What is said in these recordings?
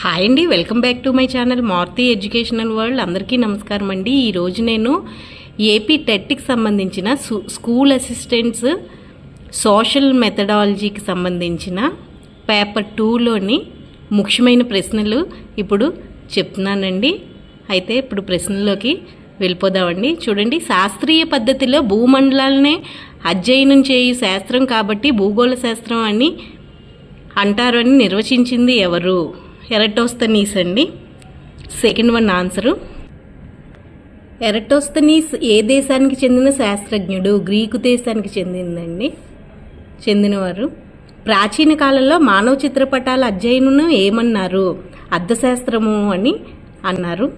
Hi అండి welcome back to my channel Maruthi educational world. అందరికీ నమస్కారం అండి. ఈరోజు నేను ఏపీ టెట్కి సంబంధించిన స్కూల్ అసిస్టెంట్స్ సోషల్ మెథడాలజీకి సంబంధించిన పేపర్ టూలోని ముఖ్యమైన ప్రశ్నలు ఇప్పుడు చెప్తున్నానండి. అయితే ఇప్పుడు ప్రశ్నల్లోకి వెళ్ళిపోదామండి. చూడండి శాస్త్రీయ పద్ధతిలో భూమండలాలనే అధ్యయనం చేయు శాస్త్రం కాబట్టి భూగోళ శాస్త్రం అని అంటారు అని నిర్వచించింది ఎవరు? ఎరటోస్తనీస్ అండి. సెకండ్ వన్ ఆన్సరు ఎరటోస్తనీస్ ఏ దేశానికి చెందిన శాస్త్రజ్ఞుడు? గ్రీకు దేశానికి చెందిందండి. చెందినవారు. ప్రాచీన కాలంలో మానవ చిత్రపటాల అధ్యయనం ఏమన్నారు? అర్థశాస్త్రము అని అన్నారు.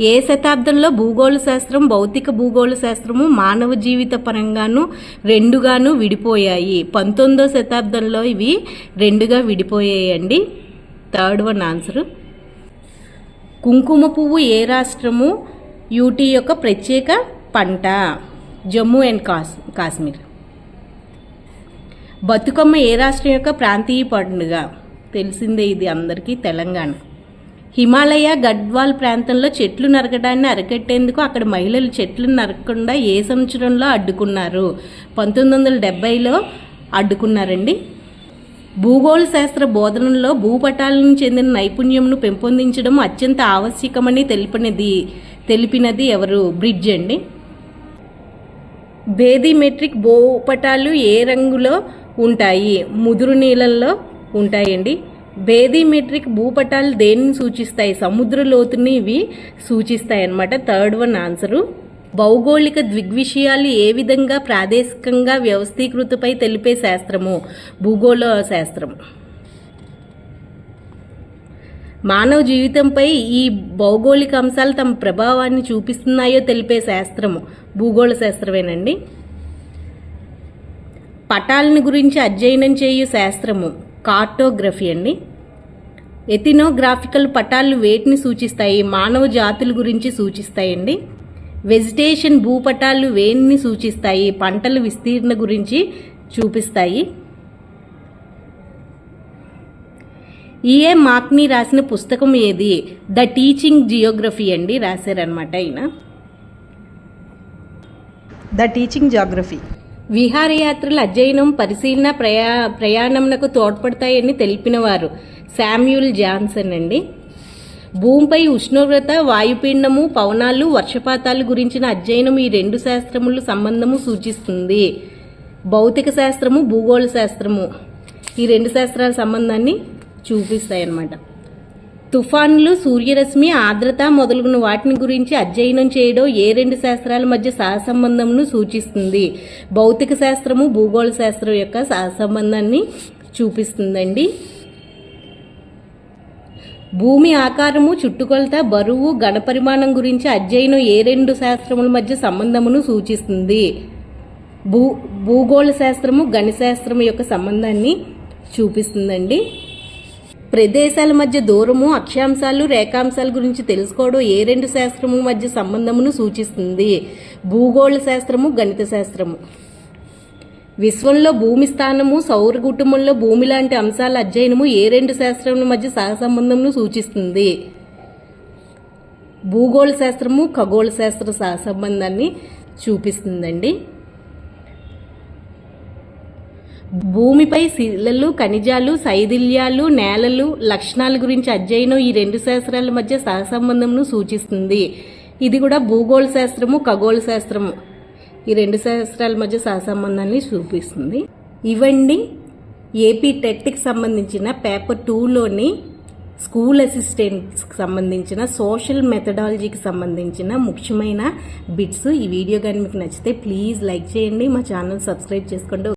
ఏ శతాబ్దంలో భూగోళ శాస్త్రం భౌతిక భూగోళ శాస్త్రము మానవ జీవిత పరంగాను రెండుగాను విడిపోయాయి. పంతొమ్మిదో శతాబ్దంలో ఇవి రెండుగా విడిపోయాయండి. Third one answer. కుంకుమ పువ్వు ఏ రాష్ట్రము? యూటీ యొక్క ప్రత్యేక పంట. జమ్మూ అండ్ కాస్ కాశ్మీర్. బతుకమ్మ ఏ రాష్ట్రం యొక్క ప్రాంతీయ పండుగ? తెలిసిందే ఇది అందరికీ తెలంగాణ. హిమాలయ గడ్వాల్ ప్రాంతంలో చెట్లు నరకడాన్ని అరికట్టేందుకు అక్కడ మహిళలు చెట్లు నరకకుండా ఏ సంవత్సరంలో అడ్డుకున్నారు? పంతొమ్మిది వందల డెబ్బైలో అడ్డుకున్నారండి. భూగోళ శాస్త్ర బోధనలో భూపటాలను చెందిన నైపుణ్యంను పెంపొందించడం అత్యంత ఆవశ్యకమని తెలిపినది తెలిపినది ఎవరు? బ్రిడ్జ్ అండి. బేదిమెట్రిక్ భూపటాలు ఏ రంగులో ఉంటాయి? ముదురు నీళ్ళల్లో ఉంటాయండి. బేదిమెట్రిక్ భూపటాలు దేనిని సూచిస్తాయి? సముద్ర లోతుని ఇవి సూచిస్తాయి అన్నమాట థర్డ్ వన్ ఆన్సరు. భౌగోళిక దృగ్విషయాలు ఏ విధంగా ప్రాదేశికంగా వ్యవస్థీకృతపై తెలిపే శాస్త్రము? భూగోళ శాస్త్రం మానవ జీవితంపై ఈ భౌగోళిక అంశాలు తమ ప్రభావాన్ని చూపిస్తున్నాయో తెలిపే శాస్త్రము. భూగోళ శాస్త్రమేనండి. పటాలను గురించి అధ్యయనం చేయు శాస్త్రము. కార్టోగ్రఫీ అండి. ఎథినోగ్రాఫికల్ పటాలు వేటిని సూచిస్తాయి? మానవ జాతుల గురించి సూచిస్తాయండి. వెజిటేషన్ భూపటాలు వేటిని సూచిస్తాయి పంటల విస్తీర్ణ గురించి చూపిస్తాయి. ఈఏ మాక్ని రాసిన పుస్తకం ఏది? ద టీచింగ్ జియోగ్రఫీ అండి రాశారనమాట ఆయన ద టీచింగ్ జాగ్రఫీ విహారయాత్రల అధ్యయనం పరిశీలన ప్రయా ప్రయాణంకు తోడ్పడతాయని తెలిపినవారు శామ్యూల్ జాన్సన్ అండి. భూమిపై ఉష్ణోగ్రత వాయుపిండము పవనాలు వర్షపాతాలు గురించిన అధ్యయనం ఈ రెండు శాస్త్రములు సంబంధము సూచిస్తుంది. భౌతిక శాస్త్రము భూగోళ శాస్త్రము. ఈ రెండు శాస్త్రాల సంబంధాన్ని చూపిస్తాయి అన్నమాట తుఫాన్లు సూర్యరశ్మి ఆర్ద్రత మొదలగున వాటిని గురించి అధ్యయనం చేయడం ఏ రెండు శాస్త్రాల మధ్య సహసంబంధంను సూచిస్తుంది. భౌతిక శాస్త్రము భూగోళ శాస్త్రం యొక్క సహసంబంధాన్ని చూపిస్తుందండి. భూమి ఆకారము చుట్టుకొలత బరువు గణపరిమాణం గురించి అధ్యయనం ఏ రెండు శాస్త్రముల మధ్య సంబంధమును సూచిస్తుంది? భూ భూగోళ శాస్త్రము గణిశాస్త్రము యొక్క సంబంధాన్ని చూపిస్తుందండి. ప్రదేశాల మధ్య దూరము అక్షాంశాలు రేఖాంశాల గురించి తెలుసుకోవడం ఏ రెండు శాస్త్రము మధ్య సంబంధమును సూచిస్తుంది? భూగోళ శాస్త్రము గణిత శాస్త్రము. విశ్వంలో భూమి స్థానము సౌర కుటుంబంలో భూమి లాంటి అంశాల అధ్యయనము ఏ రెండు శాస్త్రముల మధ్య సహసంబంధమును సూచిస్తుంది? భూగోళ శాస్త్రము ఖగోళ శాస్త్ర సహసంబంధాన్ని చూపిస్తుందండి. భూమిపై శిలలు ఖనిజాలు శైథిల్యాలు నేలలు లక్షణాల గురించి అధ్యయనం ఈ రెండు శాస్త్రాల మధ్య సహసంబంధంను సూచిస్తుంది. ఇది కూడా భూగోళ శాస్త్రము ఖగోళ శాస్త్రము. ఈ రెండు శాస్త్రాల మధ్య సహసంబంధాన్ని చూపిస్తుంది. ఇవండి ఏపీ టెట్కి సంబంధించిన పేపర్ టూలోని స్కూల్ అసిస్టెంట్స్కి సంబంధించిన సోషల్ మెథడాలజీకి సంబంధించిన ముఖ్యమైన బిట్స్ ఈ వీడియో కానీ మీకు నచ్చితే ప్లీజ్ లైక్ చేయండి. మా ఛానల్ సబ్స్క్రైబ్ చేసుకోండి.